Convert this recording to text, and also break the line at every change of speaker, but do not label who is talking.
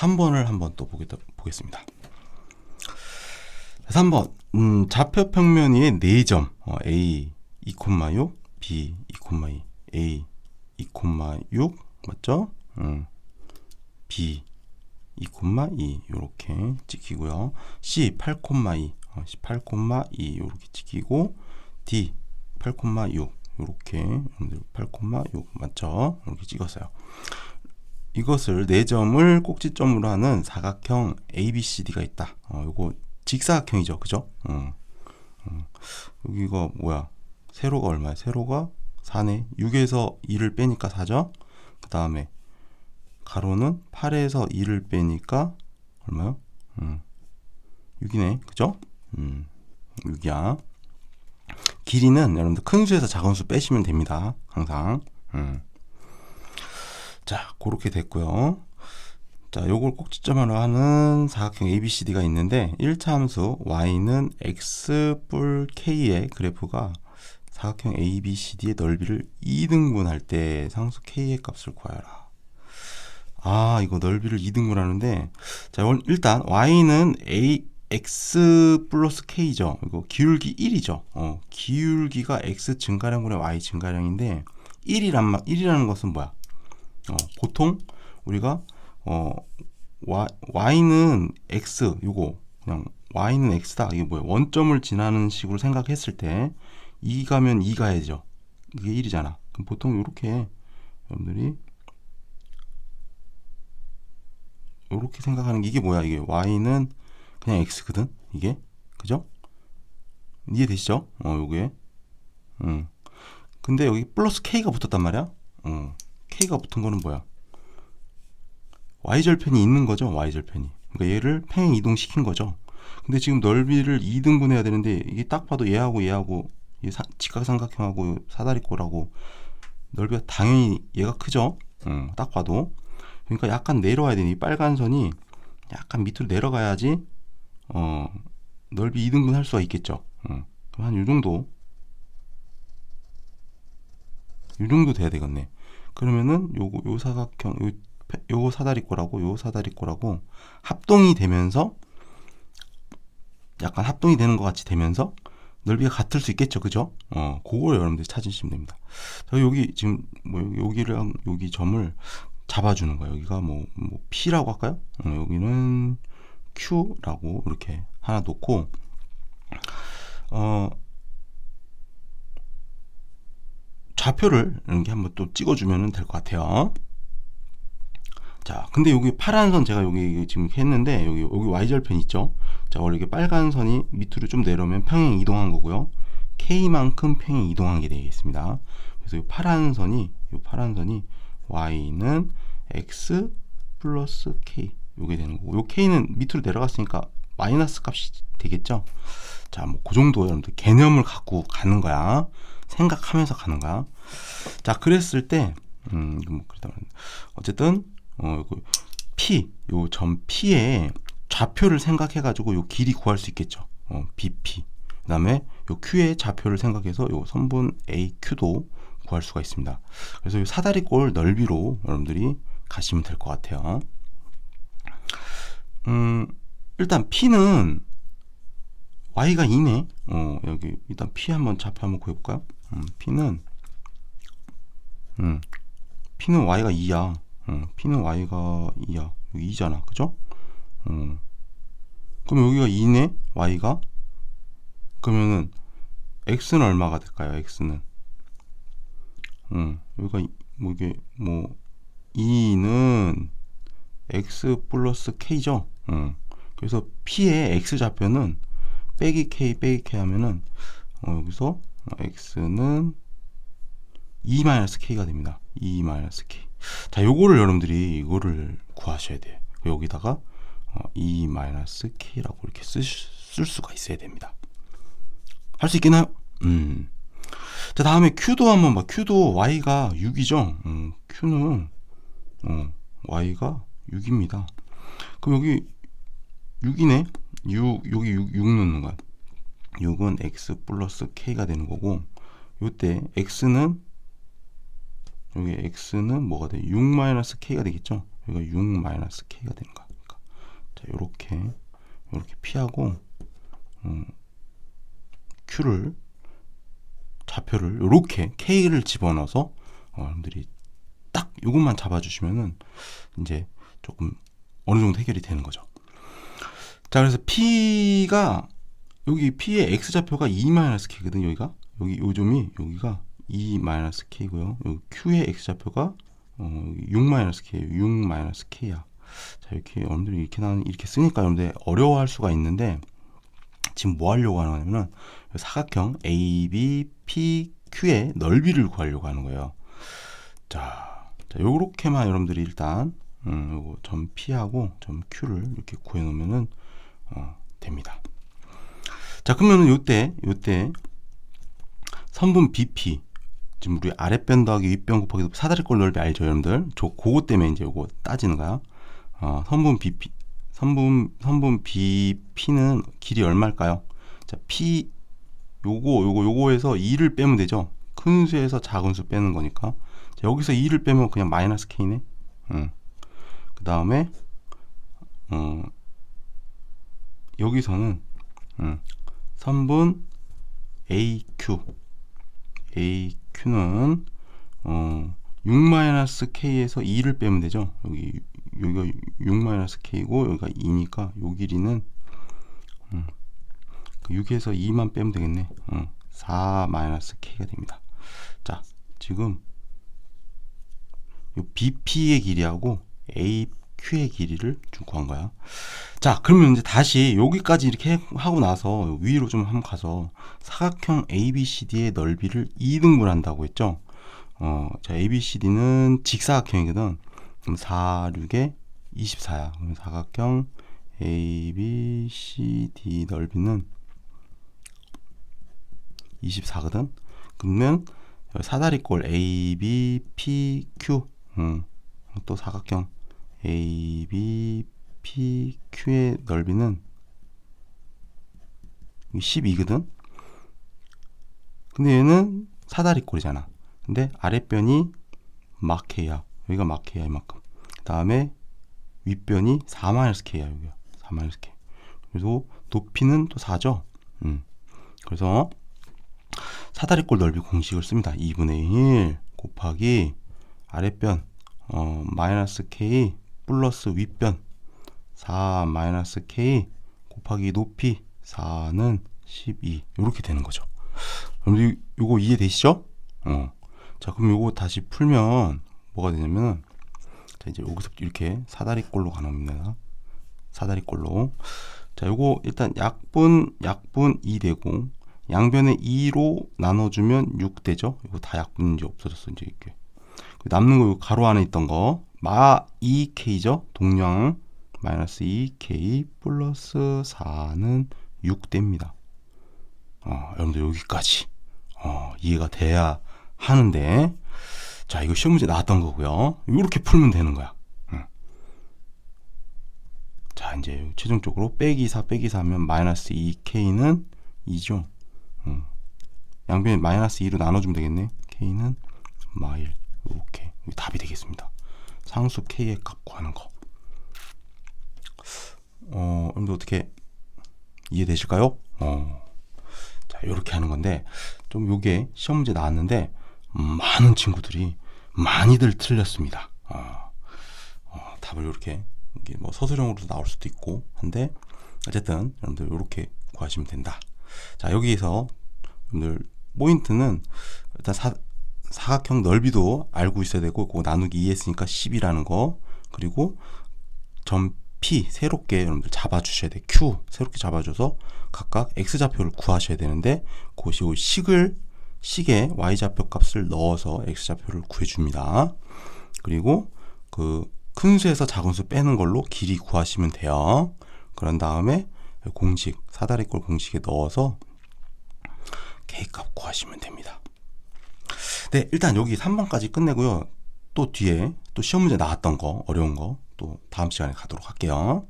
3번을 한번 또 보겠, 보겠습니다. 3번 음, 좌표 평면의 4점 어, A 2,6 B 2,2 A 2,6 맞죠? 음, B 2,2 이렇게 찍히고요. C 8,2 어, C 8,2 이렇게 찍히고 D 8,6 이렇게 여러분들 8,6 맞죠? 이렇게 찍었어요. 이것을 4점을 꼭지점으로 하는 사각형 ABCD가 있다. 어, 요거 직사각형이죠. 그죠? 어, 어. 여기가 뭐야? 세로가 얼마야? 세로가 4네. 6에서 2를 빼니까 4죠? 그 다음에 가로는 8에서 2를 빼니까 얼마요? 음, 6이네. 그죠? 음, 6이야. 길이는 여러분들 큰 수에서 작은 수 빼시면 됩니다. 항상. 음. 자, 그렇게 됐고요. 자, 요걸 꼭지점으로 하는 사각형 ABCD가 있는데 1차 함수 y는 x 뿔 k의 그래프가 사각형 ABCD의 넓이를 2등분할 때 상수 k의 값을 구하라. 아, 이거 넓이를 2등분하는데 자, 일단 y는 a x 플러스 k죠. 이거 기울기 1이죠. 어, 기울기가 x 증가량분의 y 증가량인데 1이란 1이라는 것은 뭐야? 어, 보통 우리가 어 y, y는 x 요거 그냥 y는 x다. 이게 뭐야 원점을 지나는 식으로 생각했을 때 2 가면 2 가야죠. 이게 1이잖아. 그럼 보통 이렇게 여러분들이 이렇게 생각하는 게 이게 뭐야? 이게 y는 그냥 x거든? 이게? 그죠? 이해되시죠? 어 요게. 음. 근데 여기 플러스 k가 붙었단 말이야. 어 k가 붙은 거는 뭐야 y절편이 있는 거죠. y절편이. 그러니까 얘를 평행 이동시킨 거죠. 근데 지금 넓이를 2등분해야 되는데 이게 딱 봐도 얘하고 얘하고 직각삼각형하고 사다리꼴하고 넓이가 당연히 얘가 크죠. 음, 딱 봐도. 그러니까 약간 내려와야 되니 빨간 선이 약간 밑으로 내려가야지 어, 넓이 2등분 할 수가 있겠죠. 음, 한요 정도 요 정도 돼야 되겠네. 그러면은 요거 요 사각형 요요 사다리꼴하고 요 사다리꼴하고 합동이 되면서 약간 합동이 되는 것 같이 되면서 넓이가 같을 수 있겠죠, 그죠? 어, 그걸 여러분들이 찾으시면 됩니다. 자, 여기 지금 뭐 여기를 여기 점을 잡아주는 거예요. 여기가 뭐, 뭐 P라고 할까요? 어, 여기는 Q라고 이렇게 하나 놓고 어 좌표를 이렇게 한번 또 찍어주면 될 것 같아요. 자, 근데 여기 파란 선 제가 여기 지금 했는데 여기 여기 y절편 있죠? 자, 원래 이게 빨간 선이 밑으로 좀 내려오면 평행 이동한 거고요. k만큼 평행 이동한 게 되겠습니다. 그래서 이 파란 선이 이 파란 선이 y는 x 플러스 k 요게 되는 거고 요 k는 밑으로 내려갔으니까 마이너스 값이 되겠죠? 자, 뭐 그 정도 여러분들 개념을 갖고 가는 거야. 생각하면서 가는 거야. 자, 그랬을 때 음, 뭐 어쨌든 어, P, 요 점 P의 좌표를 생각해 가지고 요 길이 구할 수 있겠죠. 어, BP. 그 다음에 요 Q의 좌표를 생각해서 요 선분 AQ도 구할 수가 있습니다. 그래서 이 사다리꼴 넓이로 여러분들이 가시면 될 것 같아요. 음, 일단 P는 Y가 2네. 어, 여기 일단 P 한번 좌표 한번 구해볼까요? 음, P는 음, P는 Y가 2야. 어, P는 Y가 2야. 여기 2잖아. 그죠? 어. 그럼 여기가 2네? Y가? 그러면은 X는 얼마가 될까요? X는. 어, 여기가 뭐 이게 뭐 2는 X 플러스 K죠? 어. 그래서 P의 X 좌표는 빼기 K 빼기 K 하면은 어, 여기서 X는 2-K가 됩니다. 2-K. 자, 요거를 여러분들이 이거를 구하셔야 돼요. 여기다가 어, E-K라고 이렇게 쓰, 쓸 수가 있어야 됩니다. 할 수 있겠나요? 음. 자, 다음에 Q도 한번 봐. Q도 Y가 6이죠? 음, Q는, 어, Y가 6입니다. 그럼 여기 6이네? 6, 여기 6, 6 넣는 거야. 6은 X 플러스 K가 되는 거고, 요때 X는 여기 x는 뭐가 돼? 6 마이너스 k가 되겠죠? 여기가 6 마이너스 k가 되는 거야. P하고 음, Q를 좌표를 이렇게 K를 집어넣어서 어, 여러분들이 딱 이것만 잡아주시면은 이제 조금 어느 정도 해결이 되는 거죠. 자, 그래서 P가 여기 P의 X 좌표가 2-K거든 여기가 여기 요 점이 여기가 2-K고요. 여기 Q의 X 좌표가 어, 6-K, 6-K야. 자, 이렇게 여러분들이 이렇게 나는 이렇게 쓰니까 여러분들 어려워할 수가 있는데 지금 뭐 하려고 하는 거냐면은 사각형 A, B, P, Q의 넓이를 구하려고 하는 거예요. 자, 자 요렇게만 여러분들이 일단 음, 요거 점 P하고 점 Q를 이렇게 구해 놓으면은 어, 됩니다. 자, 그러면은 요때, 요때, 선분 BP. 지금 우리 아랫변 더하기 윗변 곱하기 사다리꼴 넓이 알죠, 여러분들? 저, 그거 때문에 이제 요거 따지는 거야. 어, 선분 BP. 선분, 선분 BP는 길이 얼마일까요? 자, P, 요거, 요거, 요거에서 2를 빼면 되죠? 큰 수에서 작은 수 빼는 거니까. 자, 여기서 2를 빼면 그냥 마이너스 K네? 응. 그 다음에, 어, 여기서는, 응. 3번 AQ. AQ는 어, 6-k에서 2를 빼면 되죠. 여기 여기가 6-k고 여기가 2니까 요 길이는 음, 그 6에서 2만 빼면 되겠네. 어, 음, 4-k가 됩니다. 자, 지금 요 BP의 길이하고 AP AQ의 길이를 좀 구한 거야. 자, 그러면 이제 다시 여기까지 이렇게 하고 나서 위로 좀 한번 가서 사각형 ABCD의 넓이를 2등분 한다고 했죠. 어, 자, ABCD는 직사각형이거든. 그럼 4, 6에 24야. 그럼 사각형 ABCD 넓이는 24거든. 그러면 사다리꼴 ABPQ 음, 또 사각형 ABPQ의 넓이는 12거든. 근데 얘는 사다리꼴이잖아. 근데 아랫변이 마케야. 여기가 마케야 이만큼. 그 다음에 윗변이 4-K야 여기가 4-K. 그래서 높이는 또 4죠. 음. 그래서 사다리꼴 넓이 공식을 씁니다. 2분의 1 곱하기 아랫변 어, 마이너스 k 플러스 윗변 4 마이너스 k 곱하기 높이 4는 12 이렇게 되는 거죠. 그럼 이거 이해되시죠? 어. 자 그럼 이거 다시 풀면 뭐가 되냐면 자 이제 여기서 이렇게 사다리꼴로 가납니다. 사다리꼴로 자 요거 일단 약분 약분 2 되고 양변에 2로 나눠주면 6 되죠. 이거 다 약분 이제 없어졌어 이제 이렇게 남는 거 가로 안에 있던 거 마 2k죠. 동량 마이너스 2k 플러스 4는 6됩니다. 어, 여러분들 여기까지 어, 이해가 돼야 하는데 자 이거 시험 문제 나왔던 거고요. 이렇게 풀면 되는 거야. 응. 자 이제 최종적으로 빼기 4 빼기 4 하면 마이너스 2k는 2죠. 응. 양변에 마이너스 2로 나눠주면 되겠네. k는 마일 이렇게 답이 되겠습니다. 상수 k의 값 구하는 거. 어, 여러분들 어떻게 이해되실까요? 어. 자, 이렇게 하는 건데 좀 요게 시험 문제 나왔는데 음, 많은 친구들이 많이들 틀렸습니다. 어, 어, 답을 이렇게 이게 뭐 서술형으로도 나올 수도 있고 한데 어쨌든 여러분들 이렇게 구하시면 된다. 자 여기에서 여러분들 포인트는 일단 사, 사각형 넓이도 알고 있어야 되고 그거 나누기 2 했으니까 10이라는 거. 그리고 점 P 새롭게 여러분들 잡아주셔야 돼 Q 새롭게 잡아줘서 각각 X 좌표를 구하셔야 되는데 그것이 식을 식에 Y 좌표 값을 넣어서 X 좌표를 구해줍니다. 그리고 그 큰 수에서 작은 수 빼는 걸로 길이 구하시면 돼요. 그런 다음에 공식 사다리꼴 공식에 넣어서 K값 구하시면 됩니다 네, 일단 여기 3번까지 끝내고요. 또 뒤에 또 시험 문제 나왔던 거, 어려운 거, 또 다음 시간에 가도록 할게요.